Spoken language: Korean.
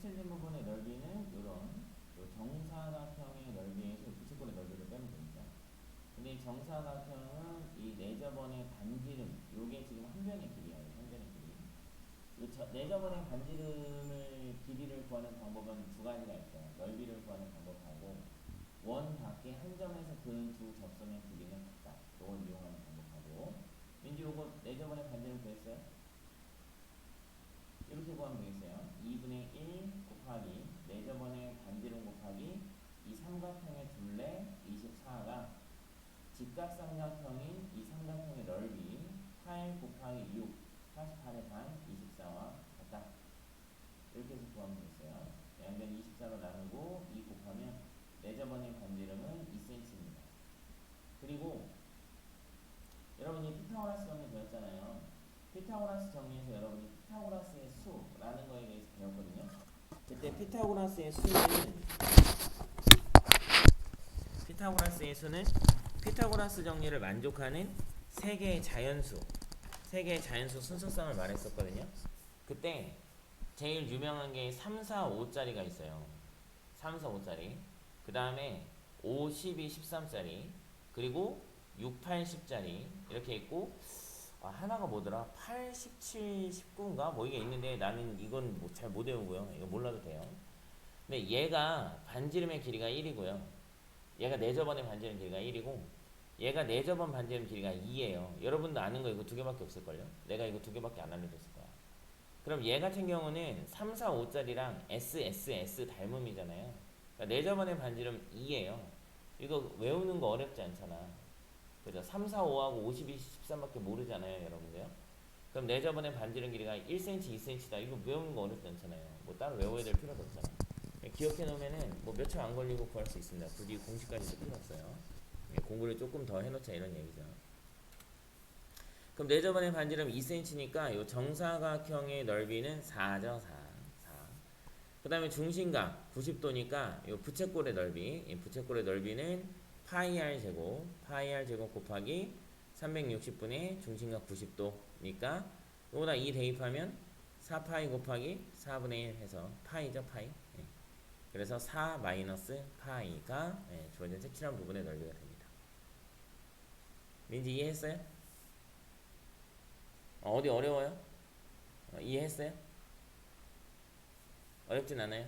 색칠된 부분의 넓이는 이런 요 정사각형의 넓이에서 부채꼴의 넓이를 빼면 됩니다. 근데 이 정사각형은 이 네저번의 반지름 요게 지금 한 변의 길이에요. 한 변의 길이. 이 저, 네저번의 반지름을 길이를 구하는 방법은 두 가지가 있어요. 넓이를 구하는 방법하고 원 밖에 한 점에서 그은 두 접선의 길이는 같다. 이걸 이용하는 방법하고 민지 요거 네저번의 반지름 구했어요? 이렇게 구하면 되겠어요. 2분의 1 곱하기 네저번의 반지름 곱하기 이 삼각형의 둘레 24가 직각삼각형인 이 삼각형의 넓이 8 곱하기 6 48의 반 24와 같다. 이렇게 해서 구하면 되겠어요. 양변 24로 나누고 2 곱하면 네저번의 반지름은 2cm입니다. 그리고 여러분이 피타고라스 정리 배웠잖아요. 피타고라스 정리에서 여러분이 피타고라스의 수라는 거에 대해서 배웠거든요. 그때 피타고라스의 수는 피타고라스의 수는 피타고라스 정리를 만족하는 세 개의 자연수, 세 개의 자연수 순서성을 말했었거든요. 그때 제일 유명한 게 3, 4, 5짜리가 있어요. 3, 4, 5짜리. 그 다음에 5, 12, 13짜리. 그리고 6, 8, 10짜리. 이렇게 있고, 아, 하나가 뭐더라? 8, 17, 19인가? 뭐 이게 있는데 나는 이건 뭐 잘못 외우고요. 이거 몰라도 돼요. 근데 얘가 반지름의 길이가 1이고요. 얘가 네저번의 반지름 길이가 1이고 얘가 네저번 반지름 길이가 2예요. 여러분도 아는 거 이거 두 개밖에 없을걸요? 내가 이거 두 개밖에 안 알려줬을 거야. 그럼 얘 같은 경우는 3, 4, 5짜리랑 S, S, S 닮음이잖아요. 그러니까 네저번의 반지름 2예요. 이거 외우는 거 어렵지 않잖아. 그죠? 3, 4, 5하고 52, 13밖에 모르잖아요, 여러분들요. 그럼 네저번의 반지름 길이가 1cm, 2cm다. 이거 외우는 거 어렵지 않잖아요. 뭐 따로 외워야 될 필요도 없잖아. 기억해 놓으면은 뭐몇초안 걸리고 구할 수 있습니다. 굳이 공식까지도 필요 없어요. 예, 공부를 조금 더 해놓자 이런 얘기죠. 그럼 네저번의 반지름 2cm니까 요 정사각형의 넓이는 4죠, 4. 4. 그 다음에 중심각 90도니까 요 부채꼴의 넓이, 이 부채꼴의 넓이는 파이 r 제곱, 파이 r 제곱 곱하기 360분의 중심각 90도니까 요거다 2 대입하면 4파이 곱하기 4분의 1 해서 파이죠, 파이. 예. 그래서 4 마이너스 파이가 예, 주어진 색칠한 부분의 넓이가 됩니다. 민지 이해했어요? 어, 어디 어려워요? 어, 이해했어요? 어렵진 않아요?